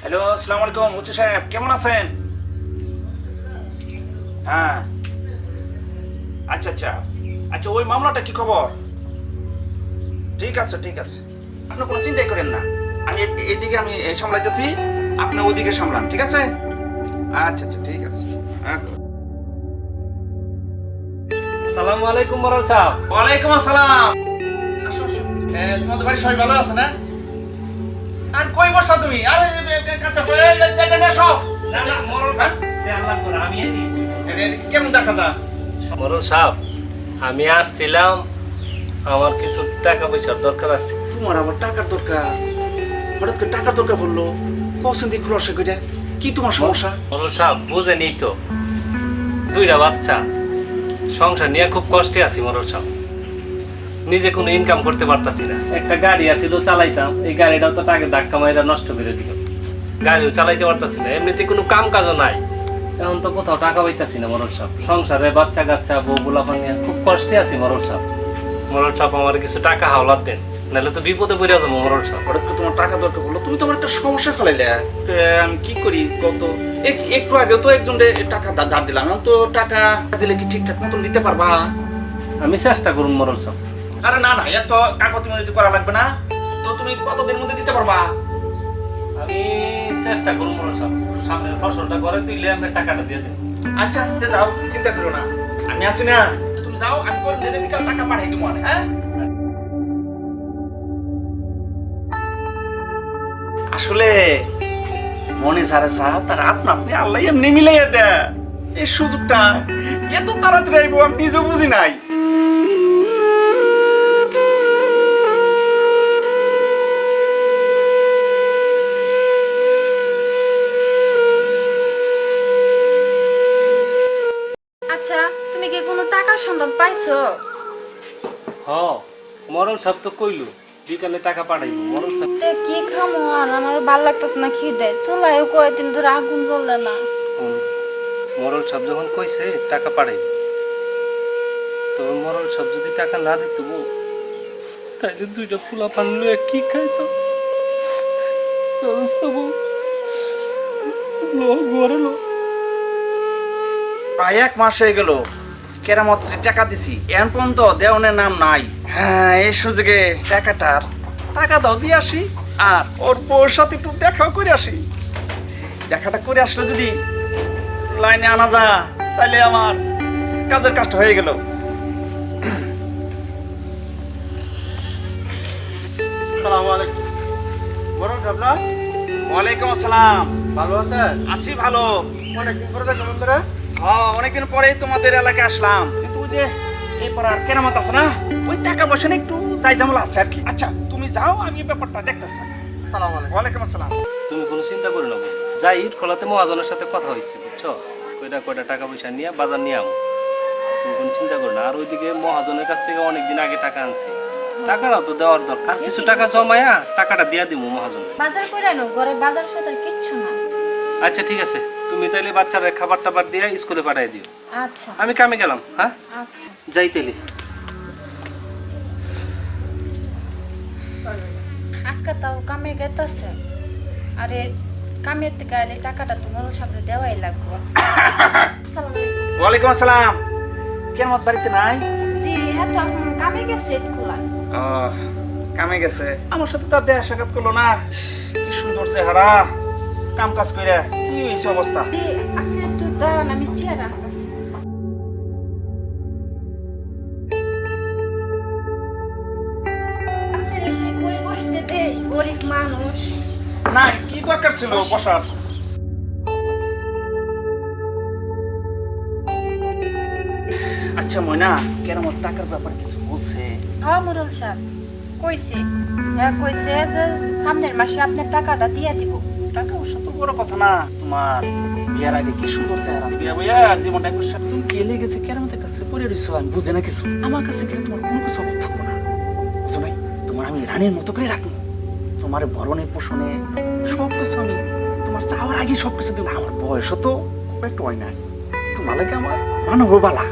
Hello আসসালামু আলাইকুম উচ্চ সাহেব কেমন আছেন? হ্যাঁ। আচ্ছা আচ্ছা। আচ্ছা ওই মামলাটা কি খবর? ঠিক আছে ঠিক আছে। আপনি কোনো চিন্তাই করেন না। আমি এ- এদিকে আমি সামলাইতেছি। আপনি ওদিকে সামলান ঠিক আছে? আচ্ছা আচ্ছা ঠিক আছে। হ্যাঁ। সালামু আলাইকুম মরাল সাহেব। ওয়ালাইকুম আসসালাম। তোমাদের বাড়ি সবাই ভালো আছে না? আর কই বসা তুমি? আরে এসো। না, না, মরল হ্যাঁ? সে আল্লাহ করে, আমি কেমন দেখা যায়? মরল সাহেব আমি আসছিলাম আমার কিছু টাকা পয়সার দরকার আছে। তোমার আবার টাকার দরকার? হঠাৎ করে টাকার দরকার বলল কৌশন দিয়ে খুলসা করে কি তোমার সমস্যা? মরল সাহেব বুঝে বুঝেনি তো। দুইটা বাচ্চা। সংসার নিয়ে খুব কষ্টে আছি মরল সাহেব। নিজে কোনো ইনকাম করতে পারতাছি না। একটা গাড়ি আছিল চালাইতাম এই গাড়িটাও তো টাকা ধাক্কা মাইরা নষ্ট করে দিল। গাড়িও চালাইতে পারতাছি না এমনিতে কোনো কাম কাজও নাই। এখন তো কোথাও টাকা পাইতাছি না মরল সাহেব। সংসারে বাচ্চা কাচ্চা বউ গুলা নিয়ে খুব কষ্টে আছি মরল সাহেব। মরল সাহেব আমার কিছু টাকা হাওলাত দেন নাহলে তো বিপদে পড়ে যাব মরল সাহেব। হঠাৎ করে তোমার টাকা দরকার বলল তুমি তো আমার একটা সমস্যা ফেলাইলে। আমি কি করি কত এক- একটু আগে তো একজন টাকা ধার দিলাম তো টাকা দিলে কি ঠিকঠাক মতন দিতে পারবা? আমি চেষ্টা করুন মরল সাহেব। আরে না না এত কাগজ যদি করা লাগবে না। তো তুমি কতদিন মধ্যে দিতে পারবা? আমি চেষ্টা মরল সাহেব। সামনের ফসলটা করে তুইলে আমি টাকাটা দিয়ে দেবো। আচ্ছা তে যাও চিন্তা করো না। আমি আছি না। তুমি যাও আমি করে নিলে বিকাল টাকা পাঠাই দেবো মানে, হ্যাঁ? আসলে মনে যারা চা তার আপনা আপনি আল্লাহ এমনি মিলাইয়া দেয়। এই সুযোগটা এত তাড়াতাড়ি আইবো আমি নিজেও বুঝি নাই। টাকার সন্ধান পাইছো? হ মরল সাহেব তো কইলো বিকালে টাকা পাঠাইবো মরল সাহেব তে কি খামো আর আমার ভালো লাগতেছে না খিদে। চুলায়ও কয়েকদিন ধরে আগুন জ্বললে না। মরল সাহেব যখন কইছে টাকা পাঠাইবো। তবে মরল সাহেব যদি টাকা না দিত তাইলে দুইটা ফুলা পান লয়ে কি খাইতো চলছ তো বউ লো ঘরে লো। প্রায় এক মাস হয়ে গেল কেরামত্রে টাকা দিছি এখন পর্যন্ত দেওয়ানের নাম নাই। হ্যাঁ এই সুযোগে টাকাটার টাকা দাও দিয়ে আসি। আর ওর বউর সাথে একটু দেখাও করে আসি। দেখাটা করে আসলে যদি লাইনে আনা যা তাহলে আমার কাজের কাজটা হয়ে গেল। ওয়ালাইকুম আসসালাম। ভালো আছেন? আছি ভালো। অনেকদিন পরে হ্যাঁ অনেকদিন পরেই তোমাদের এলাকায় আসলাম। কিন্তু যে এই পর পাড়ার কেরামত আছে না ওই টাকা পয়সা নিয়ে একটু যাই জামলা আছে আর কি। আচ্ছা তুমি যাও আমি এই ব্যাপারটা দেখতেছি। সালাম আলাইকুম। ওয়ালাইকুম আসসালাম। তুমি কোনো চিন্তা করে না যাই ইট খোলাতে মহাজনের সাথে কথা হয়েছে বুঝছ? কয়টা কয়টা টাকা পয়সা নিয়ে বাজার নিয়ে আমো তুমি কোনো চিন্তা করো না। আর ওইদিকে মহাজনের কাছ থেকে অনেকদিন আগে টাকা আনছে। টাকাটাও তো দেওয়ার দরকার। কিছু টাকা জমায়া টাকাটা দিয়া দিব মহাজন বাজার করে ঘরে বাজার সাথে কিচ্ছু না আচ্ছা ঠিক আছে। তুমি তাইলে বাচ্চারা খাবার টাবার দিয়ে স্কুলে পাঠাই দিও। আচ্ছা। আমি কামে গেলাম হ্যাঁ? আচ্ছা। যাই তাইলে। আজকে তাও কামে গেতেছে। আরে কামের থেকে আইলে টাকাটা তোমার সামনে দেওয়াই লাগবে। আসসালামু আলাইকুম। ওয়ালাইকুম আসসালাম। কেরামত বাড়িতে নাই? জি তো এখন কামে গেছে খোলা আহ, কামে গেছে। আমার সাথে তার দেখা সাক্ষাৎ করল না। কি সুন্দর চেহারা। কাম কাজ করে কি হয়েছে অবস্থা? আপনি একটু দাঁড়ান আমি চেয়ার আনতেছি। আপনার এই যে কই বসতে দেই গরিব মানুষ। না কি দরকার ছিল বসার? আচ্ছা ময়না কেরামত টাকার ব্যাপার কিছু বলছে? হ্যাঁ মুরল সাহেব কইছে। হ্যাঁ কইছে যে সামনের মাসে আপনার টাকাটা দিয়ে দিব। টাকা পয়সা তো বড় কথা না। তোমার বিয়ার আগে কি সুন্দর চেহারা বিয়া বইয়া জীবনটা একবার কেলে গেছে কেরামতের কাছে পড়ে রইছো আমি বুঝে না কিছু। আমার কাছে গেলে তোমার কোনো কিছু অভাব না। বুঝো নাই? তোমার আমি রানীর মতো করে রাখব। তোমার ভরণে, পোষণে সব কিছু আমি তোমার চাওয়ার আগে সব কিছু দেবো। আমার বয়সও তো একটু হয় না তোমার লাগে আমার মানব বালা